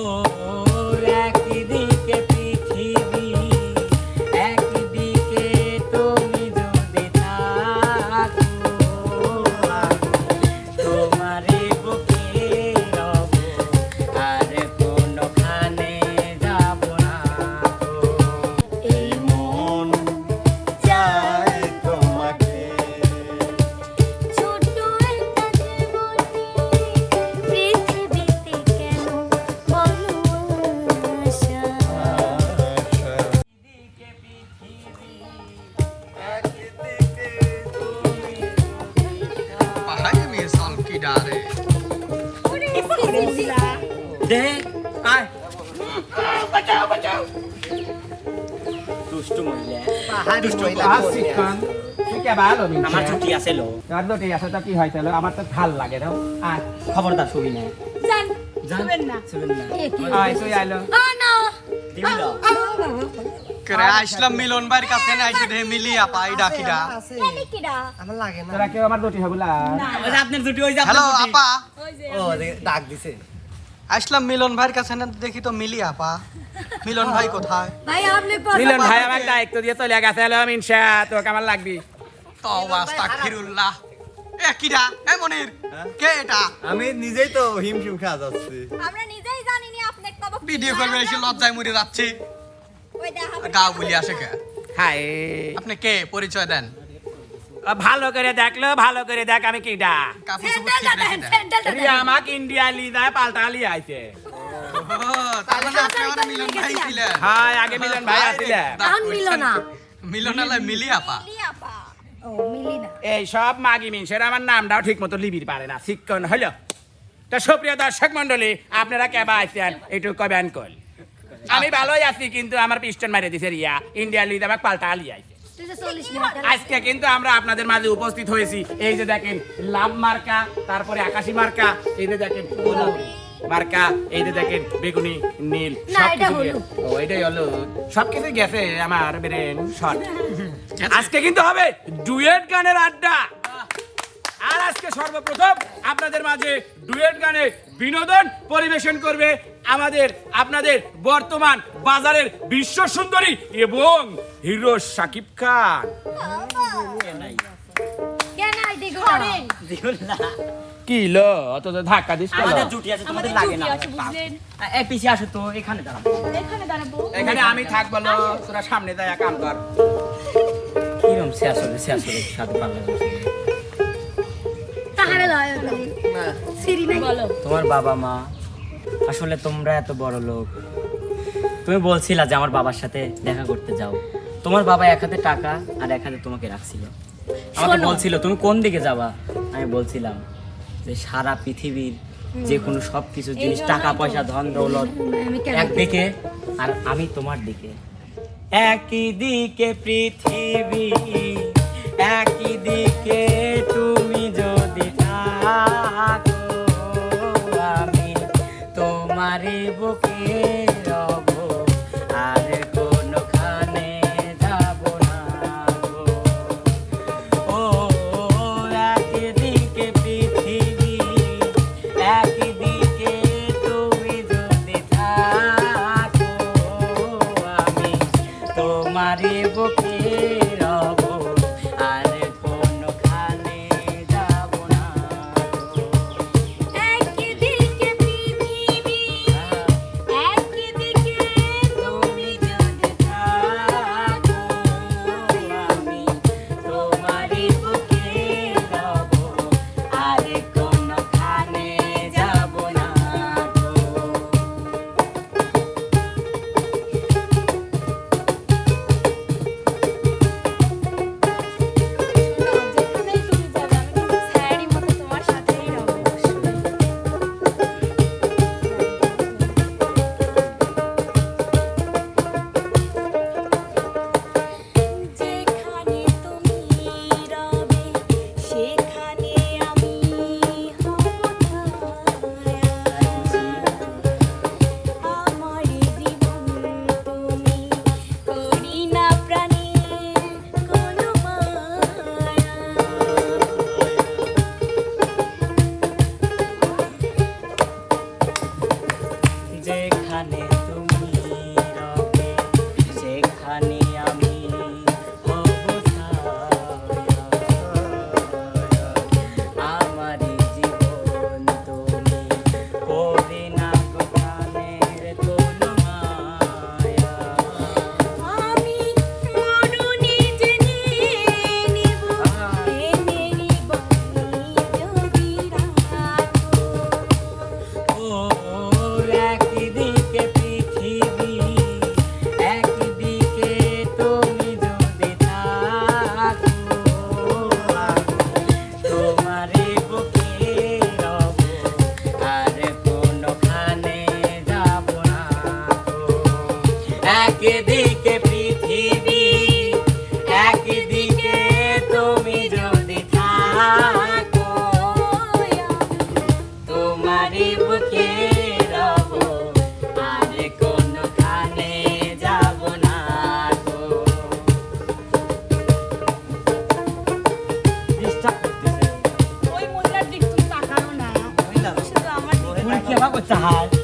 একদিকে দুষ্টু মহিলা। আমার ছুটি আছে লো। আমার তো ভালো লাগে দাও আয়। খবরদার শুবি না। জান জান। শুবেন না। শুবেন না। আয় তুই আইলো আ না। দিবি লো। করে আসলাম মিলন ভাইয়ের কাছে না আইছে দেহে মিলি আপা এই ডাকিটা এনে কিডা। আমার লাগে না। তোরা কেউ আমার দুটি ওই যে আপনার ছুটি ওই যে হ্যালো আপা। ওই যে ও ডাক দিছে। আসলাম মিলন ভাইয়ের কাছে না দেখি তো মিলি আপা। মিলন ভাই কোথায়? ভাই আপনি মিলন ভাই আমার দায়িত্ব দিয়ে চলে গেছে হলো মিনসা তোকে আমার লাগবি। তওবা আস্তাগফিরুল্লাহ এ কিরা এ মনির কে এটা? আমি নিজেই তো হিমশিম খেয়ে যাচ্ছি। আমরা নিজেই জানি নি আপনি কবে ভিডিও করবে এসে লজ্জায় মরে যাচ্ছি। ওই দেখা গা বলি আসে কে? হাই আপনি কে? পরিচয় দেন। ভালো করে দেখল ভালো করে দেখ আমি কিডা। আমাকে ইন্ডিয়া লি যায় পাল্টা লি আইছে। হাই আগে মিলন ভাই আসিলে মিলন আলাই মিলি আপা। মিলি আপা। ও মিলি না। এই সব মাগি মিনসের আমার নামটাও ঠিক মতো লিবির পারে না শিক্ষণ হলো তা সুপ্রিয় দর্শক মন্ডলী আপনারা কেবা আইছেন একটু কবেন কল আমি ভালোই আছি কিন্তু আমার পিস্টন মারে দিছে রিয়া। ইন্ডিয়া লিদ আমাকে পাল্টা লি আইছে। আজকে কিন্তু আমরা আপনাদের মাঝে উপস্থিত হয়েছি। এই যে দেখেন লাভ মার্কা তারপরে আকাশি মার্কা এই যে দেখেন মার্কা এই যে দেখেন বেগুনি নীল ও এটাই হলুদ। সবকিছু গেছে আমার ব্রেন শর্ট আজকে কিন্তু হবে ডুয়েট গানের আড্ডা। আর আজকে সর্বপ্রথম আপনাদের মাঝে ডুয়েট গানে বিনোদন পরিবেশন করবে আমাদের আপনাদের বর্তমান বাজারের বিশ্ব সুন্দরী এবং হিরো সাকিব খান। না। কি লো? অত ধাক্কা দিস কেন? আমাদের ছুটি আছে তোমাদের লাগে না। বুঝলেন? এই পিছিয়ে আসো তো এখানে দাঁড়াবো এখানে দাঁড়াবো। এখানে আমি থাকব লো তোরা সামনে যায় কাম কর। কিরম শেষ হলে শেষ হলে সাথে তাহারে লয় সিরি নাই। বলো তোমার বাবা মা আসলে তোমরা এত বড় লোক। তুমি বলছিলা যে আমার বাবার সাথে দেখা করতে যাও। তোমার বাবা এক হাতে টাকা আর এক হাতে তোমাকে রাখছিল। আমাকে বলছিল তুমি কোন দিকে যাবা? আমি বলছিলাম যে সারা পৃথিবীর যে কোনো সব কিছু জিনিস টাকা পয়সা ধন দৌলত একদিকে আর আমি তোমার দিকে। একই দিকে পৃথিবী একই দিকে তুমি। তোমারই বুকে 自嗨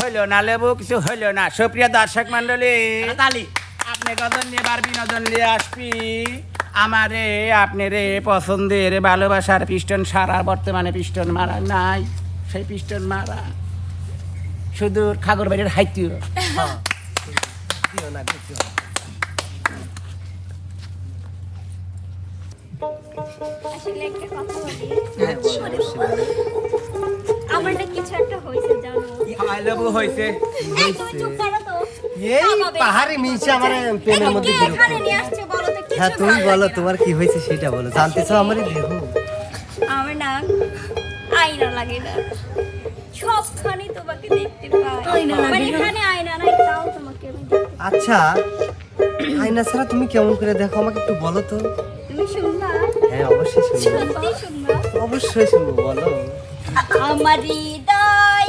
হইল না লেবু কিছু হইল না। সুপ্রিয় দর্শক মন্ডলী তালি। আপনি কজন নেবার বিনোদন নিয়ে আসবি? আমারে আপনারে পছন্দের ভালোবাসার পিস্টন সারা বর্তমানে পিস্টন মারা নাই। সেই পিস্টন মারা সুদূর খাগর বাড়ির হাইতিও। আমার কিছু একটা হয়েছে জানো? আইলেবু হইছে। এই পাহাড়ি মিশে আমার প্রেমের মধ্যে হ্যাঁ তুমি বলো তোমার কি হয়েছে সেটা বলো। জানতে চাও আমারই দেখো আমার নাম আয়না লাগে না। আচ্ছা আয়না ছাড়া তুমি কেমন করে দেখো? আমাকে একটু বলো তো। হ্যাঁ অবশ্যই শুনব। অবশ্যই শুনব বলো। আমার হৃদয়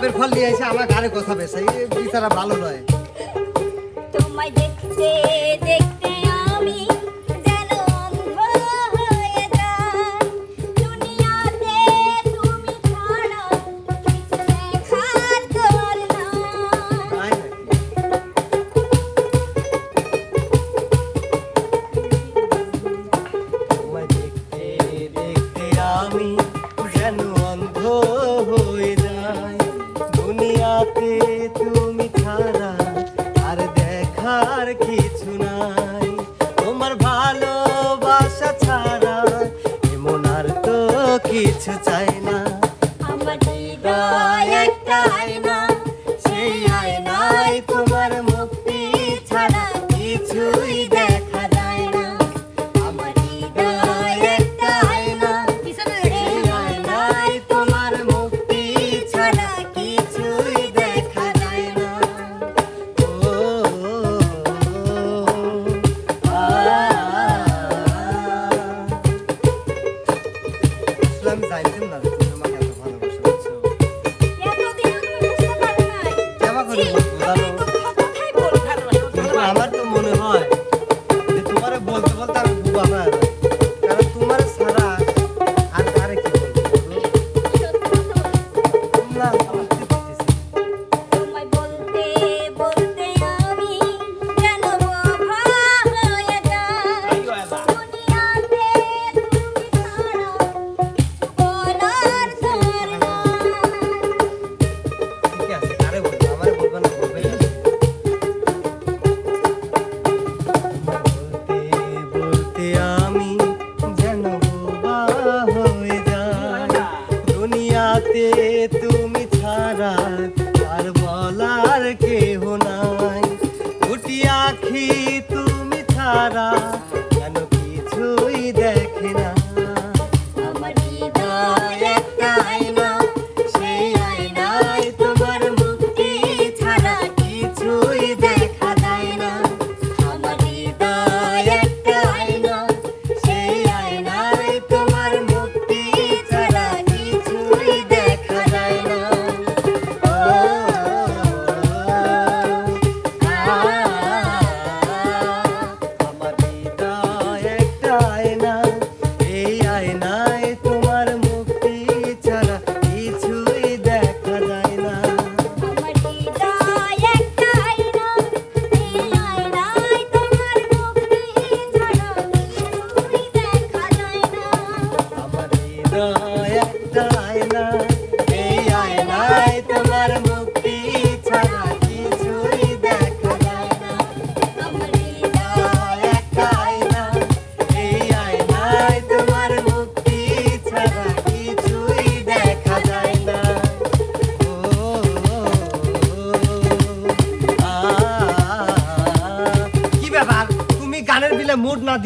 তুই এসে আমার গাড়ি কথা বেসাই বিচারা ভালো নয়। তোমায় দেখতে দেখতে একটা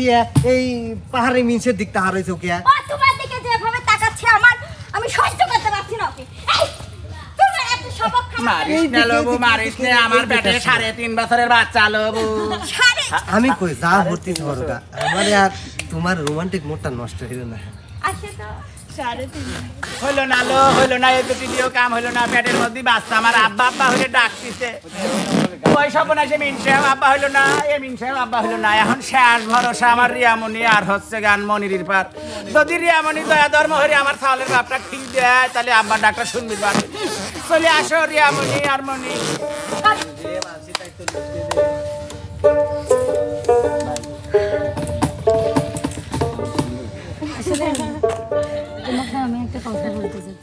দিয়ে এই পাহাড়ি মিনসের দিকটা হারাইছো কে? ও তোমার দিকে যেভাবে তাকাচ্ছে আমার আমি সহ্য করতে পারছি না ওকে। এত আমি কই যা ভর্তি ঝরগা আমার আর তোমার রোমান্টিক মুডটা নষ্ট হইল না। হইল লো হইল না দুটি কাম হইল না পেটের মধ্যে বাচ্চা। আমার আব্বা আব্বা হইলে ডাকতিছে। আব্বা হইল না এ মিনসাহেব আব্বা হইল না। এখন শেষ ভরসা আমার রিয়ামণি আর হচ্ছে গান মনির পার যদি রিয়ামণি দয়া ধর্ম হরি আমার ছাগলের বাপটা ঠিক দেয় তাহলে আব্বার ডাক্তার শুনবি পার চলে আসো রিয়ামণি আর মনি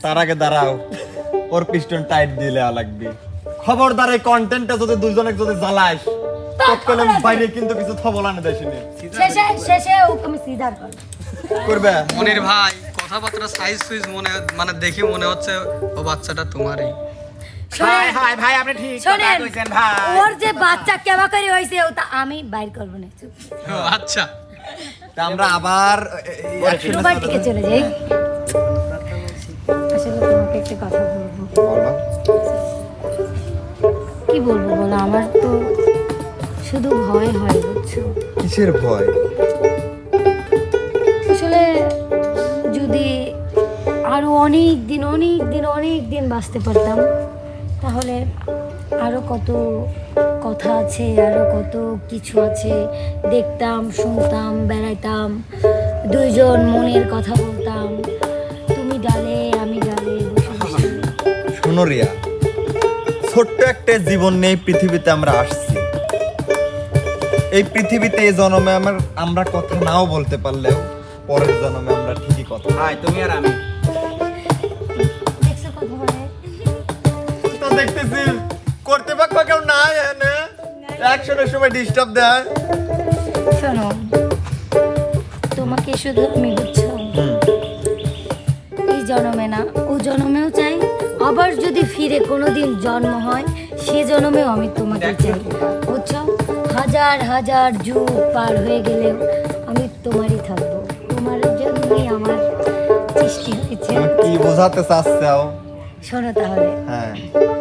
তার আগে দাঁড়াও ওর পিস্টন টাইট দিলে লাগবে। খবরদার এই কন্টেন্টটা যদি দুজনে যদি জ্বালাস তৎকালে বাইরে কিন্তু কিছু থবল আনে দেশিনি শেষে শেষে ওকে আমি সিধার করব? করবে মনির ভাই কথাবার্তা সাইজ সুইজ মনে মানে দেখি মনে হচ্ছে ও বাচ্চাটা তোমারই। হাই হাই ভাই আপনি ঠিক কথা কইছেন ভাই। ওর যে বাচ্চা কেবা করে হয়েছে ওটা আমি বাইর করব না। ও আচ্ছা। তা আমরা আবার দিকে চলে যাই। আসলে তোমাকে একটা কথা বলব। বলো। কি বলব বলো? আমার তো শুধু ভয় হয় বুঝছ? কিসের ভয়? আসলে যদি আরও অনেক দিন অনেক দিন অনেক দিন বাঁচতে পারতাম তাহলে আরও কত কথা আছে আরও কত কিছু আছে। দেখতাম শুনতাম বেড়াইতাম দুইজন মনের কথা বলতাম তুমি ডালে আমি ডালে বসে বসে। শোনো রিয়া ছোট্ট একটা জীবন নিয়ে পৃথিবীতে আমরা আসছি। এই পৃথিবীতে এই জন্মে আমার আমরা কথা নাও বলতে পারলেও পরের জন্মে আমরা ঠিকই কথা হাই তুমি আর আমি। তো দেখতেছি কর্তৃপক্ষ কেউ? নাই এনে। অ্যাকশনের সময় ডিস্টার্ব দেয়। শোনো তোমাকে শুধু আমি বুঝছ। এই জন্মে না ও জন্মেও চাই আবার যদি ফিরে কোনোদিন জন্ম হয় সে জন্মেও আমি তোমাকে চাই। বুঝছ? হাজার হাজার যুগ পার হয়ে গেলেও আমি তোমারই থাকব। তোমার জন্যই আমার সৃষ্টি হয়েছে। কি বোঝাতে শোনো তাহলে। হ্যাঁ।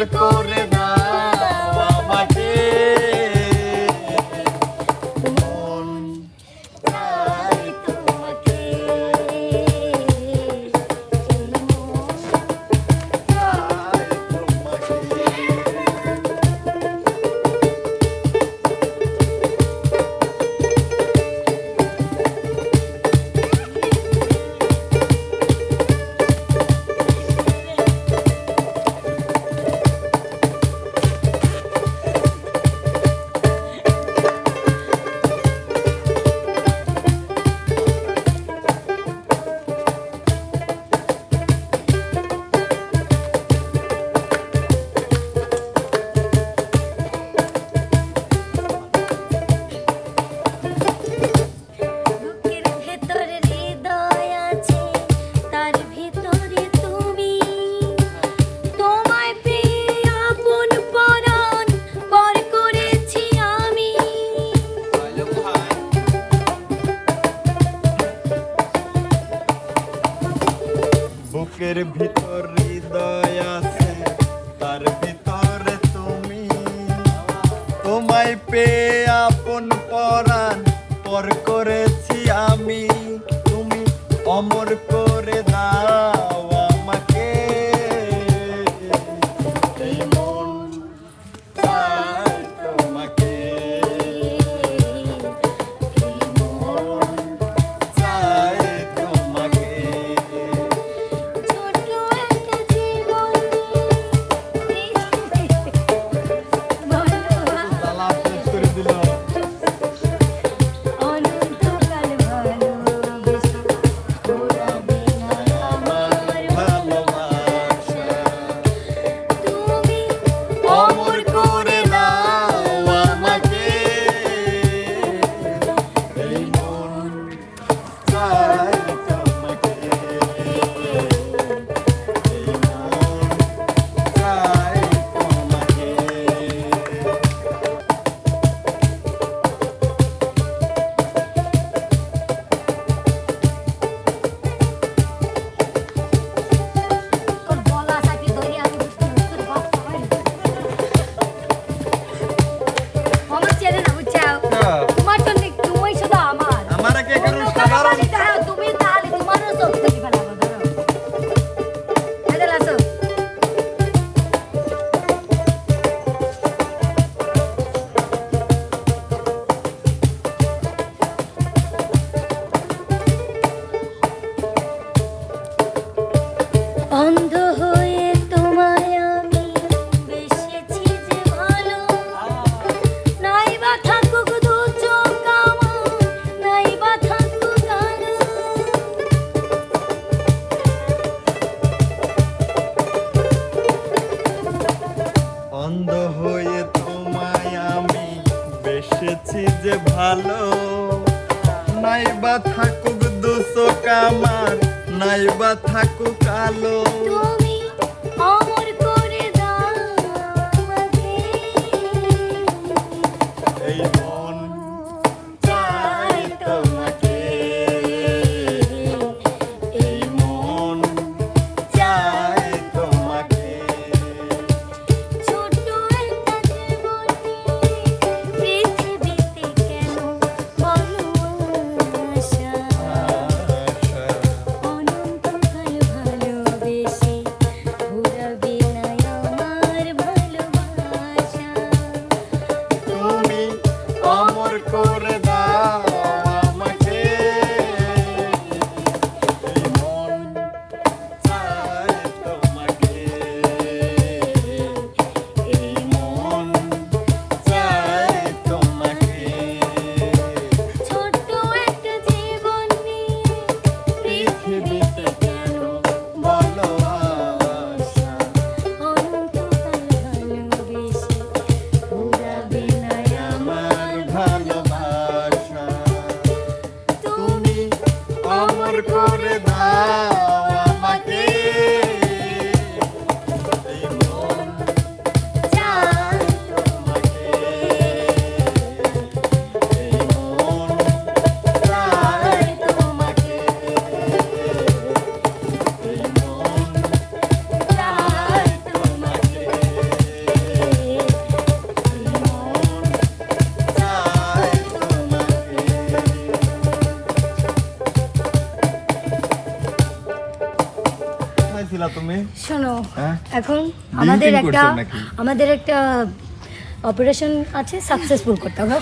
অমর তোমায় পেয়ে আপন পরাণ পর করেছি আমি। তুমি অমর তুমি? শোনো হ্যাঁ? এখন আমাদের একটা আমাদের একটা অপারেশন আছে সাকসেসফুল করতে হবে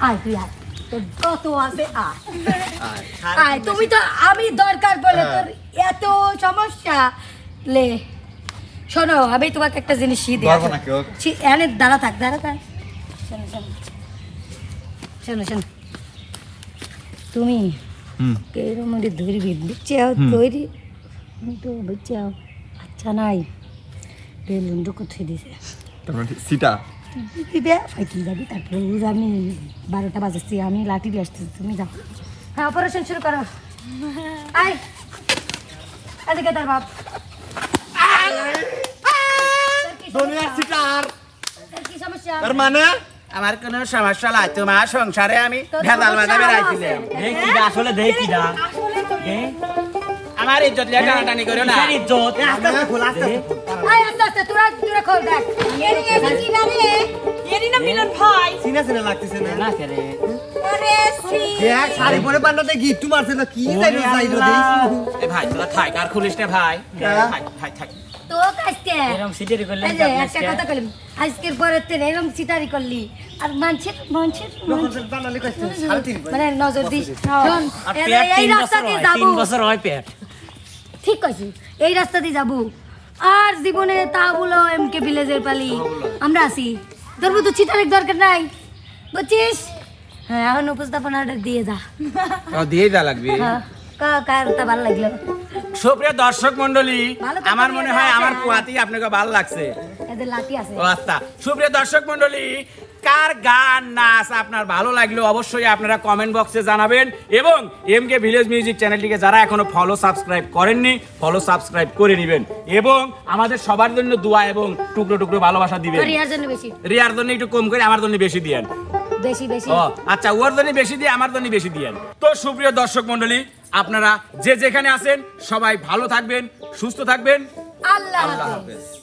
আয় তুই আয়। তোর কত আছে আয়। তুমি তো আমি দরকার বলে তোর এত সমস্যা। লে শোনো আমি তোমাকে একটা জিনিস কেউ। দিই এনে দাঁড়া থাক দাঁড়া থাক। শোনো শোনো। শোনো শোনো। তুমি মধ্যে ধরবি তৈরি আমি তো আচ্ছা নাই বেলুন ঢুকো থুই দিছে তারপরে সিটা দিবে যাবি তারপরে রোজ আমি বারোটা বাজাচ্ছি আমি লাঠি দিয়ে আসছি তুমি যাও হ্যাঁ অপারেশন শুরু করো আয় এদিকে তার বাপ দুনিয়ার সিটার কি সমস্যা তার মানে আমার কোনো সমস্যা নাই তোমার সংসারে আমি ভেজাল বেড়াইছিলাম আছে। দেখি আসলে দেখি দা আমার ইজ্জত লিয়ে টানাটানি করো না। ইজ্জত। আয় আস্তে আস্তে তোরা তোরা খোল দেখ। এদিকে এদিকে না রে। এরই না মিলন ভাই? চিনা চিনা লাগতেছে না। না করে ওরে সি। দেখ শাড়ি পরে পান্ডাতে গিফট মারছে না কি যাইলো যাইলো এ ভাই তোরা থাক আর খুলিস না ভাই। থাক থাক থাক। তো কাজকে এরকম সিটারি করলে একটা কথা কইলাম। আজকের পরে তুই এরকম সিটারি করলি। আর মানুষের মানুষের মানে নজর দিস। এই- এই তিন বছর যাব তিন বছর হয় পেট। ঠিক কইছি এই রাস্তা দিয়ে যাব। আর জীবনে তা বলো এম কে ভিলেজের পালি। আমরা আছি। ধরবো তো চিটারের দরকার নাই। বুঝছিস? হ্যাঁ এখন উপস্থাপনাটা দিয়ে যা। দিয়ে যা লাগবে। হ্যাঁ কার তা ভালো লাগল? সুপ্রিয় দর্শক মন্ডলী আমার মনে হয় আমার যায়। পুয়াতেই আপনাকে ভালো লাগছে। আছে। আচ্ছা। সুপ্রিয় দর্শক মন্ডলী কার গান নাচ আপনার ভালো লাগল অবশ্যই আপনারা কমেন্ট বক্সে জানাবেন। এবং এম কে ভিলেজ মিউজিক চ্যানেলটিকে যারা এখনও ফলো সাবস্ক্রাইব করেননি ফলো সাবস্ক্রাইব করে নেবেন। এবং আমাদের সবার জন্য দোয়া এবং টুকরো টুকরো ভালোবাসা দিবেন। তোর জন্য বেশি। রিয়ার জন্য একটু কম করে আমার জন্য বেশি দিয়েন। বেশি বেশি। ও আচ্ছা ওর জন্য বেশি দিয়ে আমার জন্য বেশি দিয়েন। তো সুপ্রিয় দর্শক মন্ডলী আপনারা যে যেখানে আছেন সবাই ভালো থাকবেন সুস্থ থাকবেন। আল্লাহ হাফেজ।